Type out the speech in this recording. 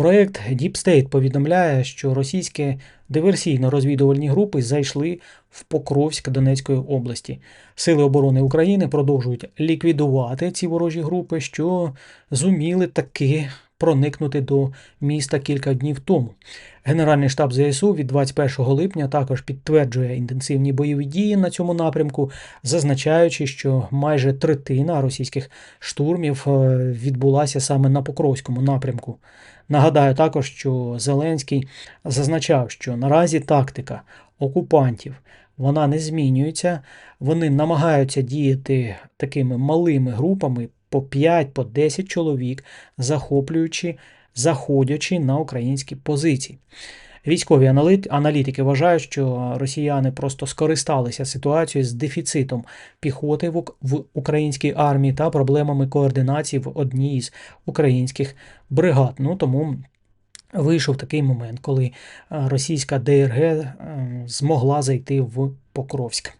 Проект Deep State повідомляє, що російські диверсійно-розвідувальні групи зайшли в Покровськ Донецької області. Сили оборони України продовжують ліквідувати ці ворожі групи, що зуміли таки проникнути до міста кілька днів тому. Генеральний штаб ЗСУ від 21 липня також підтверджує інтенсивні бойові дії на цьому напрямку, зазначаючи, що майже третина російських штурмів е, відбулася саме на Покровському напрямку. Нагадаю також, що Зеленський зазначав, що наразі тактика окупантів вона не змінюється. Вони намагаються діяти такими малими групами по 5 по 10 чоловік, захоплюючи, заходячи на українські позиції. Військові аналітики вважають, що росіяни просто скористалися ситуацією з дефіцитом піхоти в, ук- в українській армії та проблемами координації в одній із українських бригад. Ну тому вийшов такий момент, коли е, російська ДРГ е, змогла зайти в Покровськ.